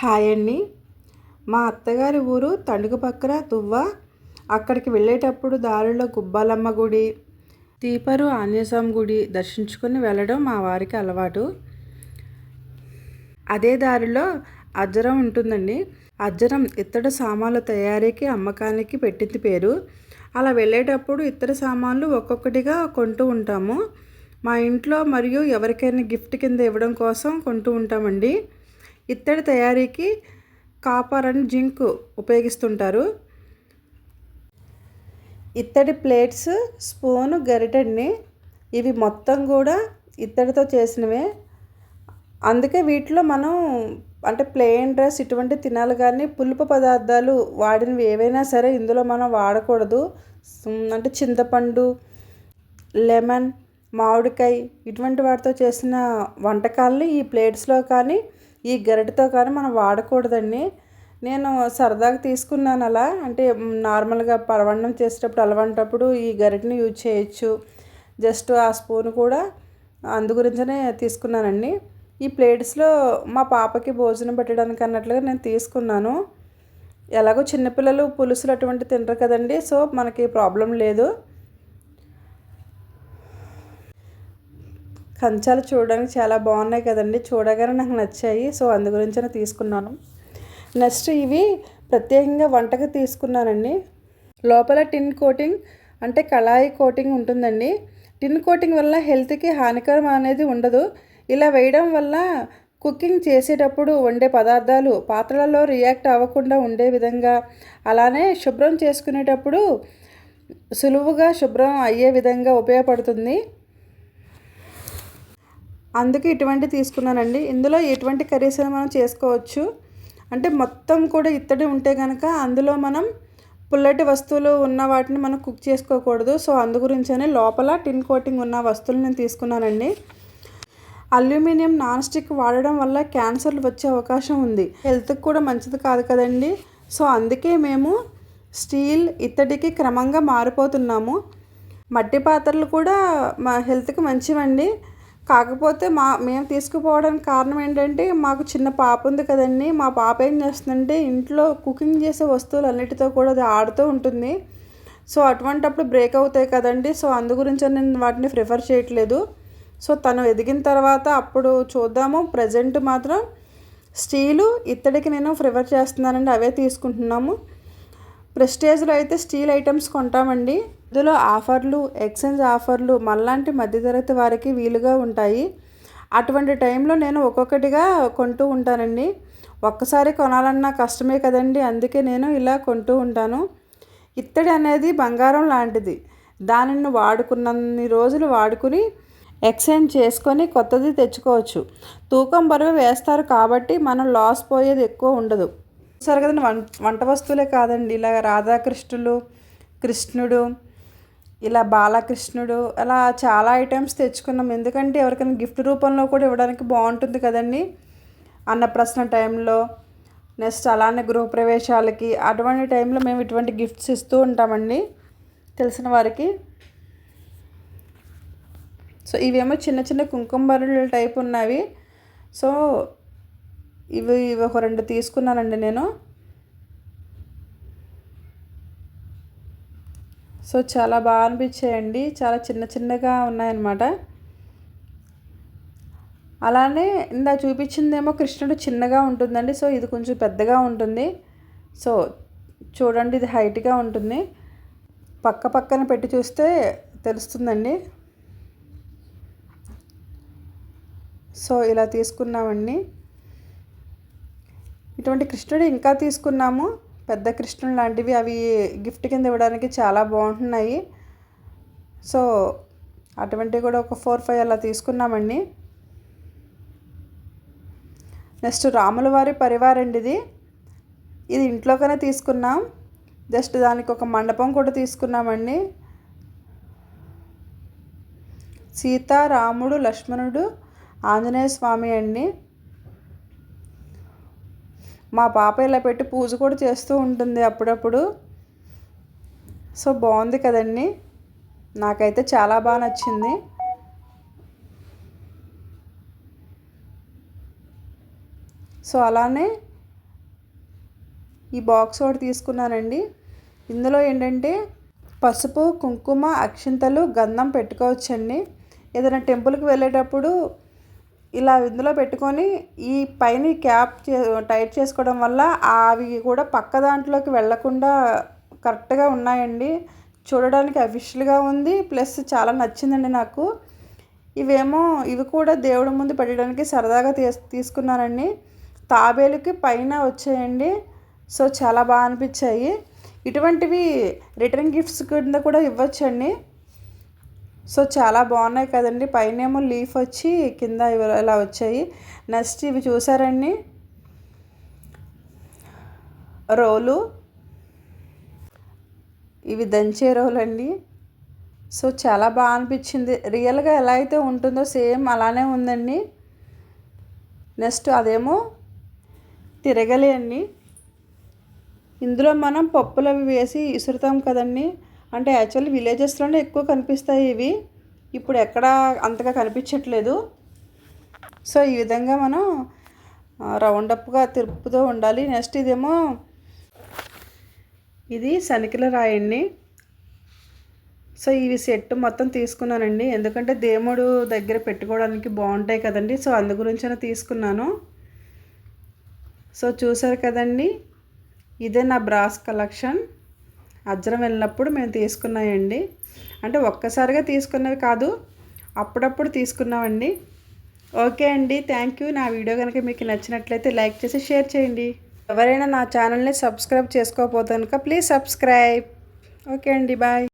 Hi అండి. మా అత్తగారి ఊరు తండుగు పక్కన తువ్వ. అక్కడికి వెళ్ళేటప్పుడు దారిలో గుబ్బాలమ్మ గుడి తీపరు ఆంజనేయస్వామి గుడి దర్శించుకొని వెళ్ళడం మా వారికి అలవాటు. అదే దారిలో అజ్జరం ఉంటుందండి. అజ్జరం ఇత్తడి సామాన్ల తయారీకి అమ్మకానికి పెట్టింది పేరు. అలా వెళ్ళేటప్పుడు ఇతర సామాన్లు ఒక్కొక్కటిగా కొంటూ ఉంటాము. మా ఇంట్లో మరియు ఎవరికైనా గిఫ్ట్ కింద ఇవ్వడం కోసం కొంటూ ఉంటామండి. ఇత్తడి తయారీకి కాపర్ అండ్ జింక్ ఉపయోగిస్తుంటారు. ఇత్తడి ప్లేట్స్ స్పూను గరిటెడ్ని ఇవి మొత్తం కూడా ఇత్తడితో చేసినవే. అందుకే వీటిలో మనం అంటే ప్లెయిన్ డ్రెస్ ఇటువంటి తినాలి కానీ పులుపు పదార్థాలు వాడినవి ఏవైనా సరే ఇందులో మనం వాడకూడదు. అంటే చింతపండు లెమన్ మామిడికాయ ఇటువంటి వాటితో చేసిన వంటకాలని ఈ ప్లేట్స్లో కానీ ఈ గరిటతో కానీ మనం వాడకూడదండి. నేను సరదాగా తీసుకున్నాను అలా. అంటే నార్మల్గా పరవన్నం చేసేటప్పుడు అలవంటప్పుడు ఈ గరిటని యూజ్ చేయొచ్చు. జస్ట్ ఆ స్పూన్ కూడా అందు గురించనే తీసుకున్నానండి. ఈ ప్లేట్స్లో మా పాపకి భోజనం పెట్టడానికి అన్నట్లుగా నేను తీసుకున్నాను. ఎలాగో చిన్నపిల్లలు పులుసులు అటువంటి తినరు కదండి. సో మనకి ప్రాబ్లం లేదు. కంచాలు చూడడానికి చాలా బాగున్నాయి కదండి. చూడగానే నాకు నచ్చాయి. సో అందు గురించి తీసుకున్నాను. నెక్స్ట్ ఇవి ప్రత్యేకంగా వంటకు తీసుకున్నానండి. లోపల టిన్ కోటింగ్ అంటే కళాయి కోటింగ్ ఉంటుందండి. టిన్ కోటింగ్ వల్ల హెల్త్కి హానికరం అనేది ఉండదు. ఇలా వేయడం వల్ల కుకింగ్ చేసేటప్పుడు వండే పదార్థాలు పాత్రలలో రియాక్ట్ అవ్వకుండా ఉండే విధంగా అలానే శుభ్రం చేసుకునేటప్పుడు సులువుగా శుభ్రం అయ్యే విధంగా ఉపయోగపడుతుంది. అందుకే ఇటువంటి తీసుకున్నానండి. ఇందులో ఎటువంటి కర్రీస్ మనం చేసుకోవచ్చు. అంటే మొత్తం కూడా ఇత్తడి ఉంటే కనుక అందులో మనం పుల్లటి వస్తువులు ఉన్న వాటిని మనం కుక్ చేసుకోకూడదు. సో అందు గురించనే లోపల టిన్ కోటింగ్ ఉన్న వస్తువులు నేను తీసుకున్నానండి. అల్యూమినియం నాన్ స్టిక్ వాడడం వల్ల క్యాన్సర్లు వచ్చే అవకాశం ఉంది. హెల్త్కి కూడా మంచిది కాదు కదండి. సో అందుకే మేము స్టీల్ ఇత్తడికి క్రమంగా మారిపోతున్నాము. మట్టి పాత్రలు కూడా మా హెల్త్కి మంచివండి. కాకపోతే మా మేము తీసుకుపోవడానికి కారణం ఏంటంటే మాకు చిన్న పాప ఉంది కదండి. మా పాప ఏం చేస్తుందంటే ఇంట్లో కుకింగ్ చేసే వస్తువులు అన్నిటితో కూడా అది ఆడుతూ ఉంటుంది. సో అటువంటప్పుడు బ్రేక్ అవుతాయి కదండి. సో అందు గురించి నేను వాటిని ప్రిఫర్ చేయట్లేదు. సో తను ఎదిగిన తర్వాత అప్పుడు చూద్దాము. ప్రజెంట్ మాత్రం స్టీలు ఇత్తడికి నేను ప్రిఫర్ చేస్తున్నానండి. అవే తీసుకుంటున్నాము. ప్రెస్టేజ్లో అయితే స్టీల్ ఐటమ్స్ కొంటామండి. ఇందులో ఆఫర్లు ఎక్స్చేంజ్ ఆఫర్లు మళ్ళాంటి మధ్యతరగతి వారికి వీలుగా ఉంటాయి. అటువంటి టైంలో నేను ఒక్కొక్కటిగా కొంటూ ఉంటానండి. ఒక్కసారి కొనాలన్నా కష్టమే కదండి. అందుకే నేను ఇలా కొంటూ ఉంటాను. ఇత్తడి అనేది బంగారం లాంటిది. దానిని వాడుకున్నన్ని రోజులు వాడుకుని ఎక్స్చేంజ్ చేసుకొని కొత్తది తెచ్చుకోవచ్చు. తూకం బరువు వేస్తారు కాబట్టి మనం లాస్ పోయేది ఎక్కువ ఉండదు. సరే కదండి వంట వంట వస్తువులే కాదండి. ఇలా రాధాకృష్ణులు కృష్ణుడు ఇలా బాలకృష్ణుడు అలా చాలా ఐటమ్స్ తెచ్చుకున్నాం. ఎందుకంటే ఎవరికైనా గిఫ్ట్ రూపంలో కూడా ఇవ్వడానికి బాగుంటుంది కదండి. అన్నప్రశ్న టైంలో నెక్స్ట్ అలానే గృహప్రవేశాలకి అటువంటి టైంలో మేము ఇటువంటి గిఫ్ట్స్ ఇస్తూ ఉంటామండి తెలిసిన వారికి. సో ఇవేమో చిన్న చిన్న కుంకుమ బరుల టైప్ ఉన్నవి. సో ఇవి ఇవి ఒక రెండు తీసుకున్నానండి నేను. సో చాలా బాగా అనిపించాయండి. చాలా చిన్న చిన్నగా ఉన్నాయన్నమాట. అలానే ఇందా చూపించిందేమో కృష్ణుడు చిన్నగా ఉంటుందండి. సో ఇది కొంచెం పెద్దగా ఉంటుంది. సో చూడండి ఇది హైట్గా ఉంటుంది. పక్క పక్కన పెట్టి చూస్తే తెలుస్తుందండి. సో ఇలా తీసుకున్నామండి. ఇటువంటి కృష్ణుడు ఇంకా తీసుకున్నాము. పెద్ద కృష్ణుడు లాంటివి అవి గిఫ్ట్ కింద ఇవ్వడానికి చాలా బాగుంటున్నాయి. సో అటువంటివి కూడా ఒక ఫోర్ ఫైవ్ అలా తీసుకున్నామండి. నెక్స్ట్ రాముల వారి పరివారండి ఇది. ఇది ఇంట్లోకనే తీసుకున్నాం. జస్ట్ దానికి ఒక మండపం కూడా తీసుకున్నామండి. సీత రాముడు లక్ష్మణుడు ఆంజనేయ స్వామి అండి. మా పాప ఇలా పెట్టి పూజ కూడా చేస్తూ ఉంటుంది అప్పుడప్పుడు. సో బాగుంది కదండి. నాకైతే చాలా బాగా నచ్చింది. సో అలానే ఈ బాక్స్ ఒకటి తీసుకున్నానండి. ఇందులో ఏంటంటే పసుపు కుంకుమ అక్షింతలు గంధం పెట్టుకోవచ్చండి. ఏదైనా టెంపుల్కి వెళ్ళేటప్పుడు ఇలా ఇందులో పెట్టుకొని ఈ పైన క్యాప్ టైట్ చేసుకోవడం వల్ల అవి కూడా పక్క దాంట్లోకి వెళ్ళకుండా కరెక్ట్గా ఉన్నాయండి. చూడడానికి అఫిషియల్గా ఉంది. ప్లస్ చాలా నచ్చిందండి నాకు. ఇవేమో ఇవి కూడా దేవుడి ముందు పెట్టడానికి సరదాగా తీస్ తీసుకున్నానండి తాబేలుకి పైన వచ్చాయండి. సో చాలా బాగా అనిపించాయి. ఇటువంటివి రిటర్న్ గిఫ్ట్స్ కింద కూడా ఇవ్వచ్చండి. సో చాలా బాగున్నాయి కదండి. పైన ఏమో లీఫ్ వచ్చి కింద ఇలా వచ్చాయి. నెక్స్ట్ ఇవి చూసారండి. రోలు. ఇవి దంచే రోలు అండి. సో చాలా బాగా అనిపించింది. రియల్గా ఎలా అయితే ఉంటుందో సేమ్ అలానే ఉందండి. నెక్స్ట్ అదేమో తిరగలే అండి. ఇందులో మనం పప్పులు అవి వేసి ఇసురుతాం కదండి. అంటే యాక్చువల్లీ విలేజెస్లోనే ఎక్కువ కనిపిస్తాయి ఇవి. ఇప్పుడు ఎక్కడ అంతగా కనిపించట్లేదు. సో ఈ విధంగా మనం రౌండ్ అప్గా తిరుపుతూ ఉండాలి. నెక్స్ట్ ఇదేమో ఇది శనికిల రాయండి సో ఇవి సెట్ మొత్తం తీసుకున్నానండి. ఎందుకంటే దేవుడు దగ్గర పెట్టుకోవడానికి బాగుంటాయి కదండి. సో అందు గురించైనా తీసుకున్నాను. సో చూసారు కదండి? ఇదే నా బ్రాస్ కలెక్షన్. అజ్జరం వెళ్ళినప్పుడు మేము తీసుకున్నాయండి. అంటే ఒక్కసారిగా తీసుకున్నవి కాదు అప్పుడప్పుడు తీసుకున్నామండి. ఓకే అండి థ్యాంక్ యూ నా వీడియో కనుక మీకు నచ్చినట్లయితే లైక్ చేసి షేర్ చేయండి. ఎవరైనా నా ఛానల్ని సబ్స్క్రైబ్ చేసుకోకపోతే కనుక ప్లీజ్ సబ్స్క్రైబ్. ఓకే అండి బాయ్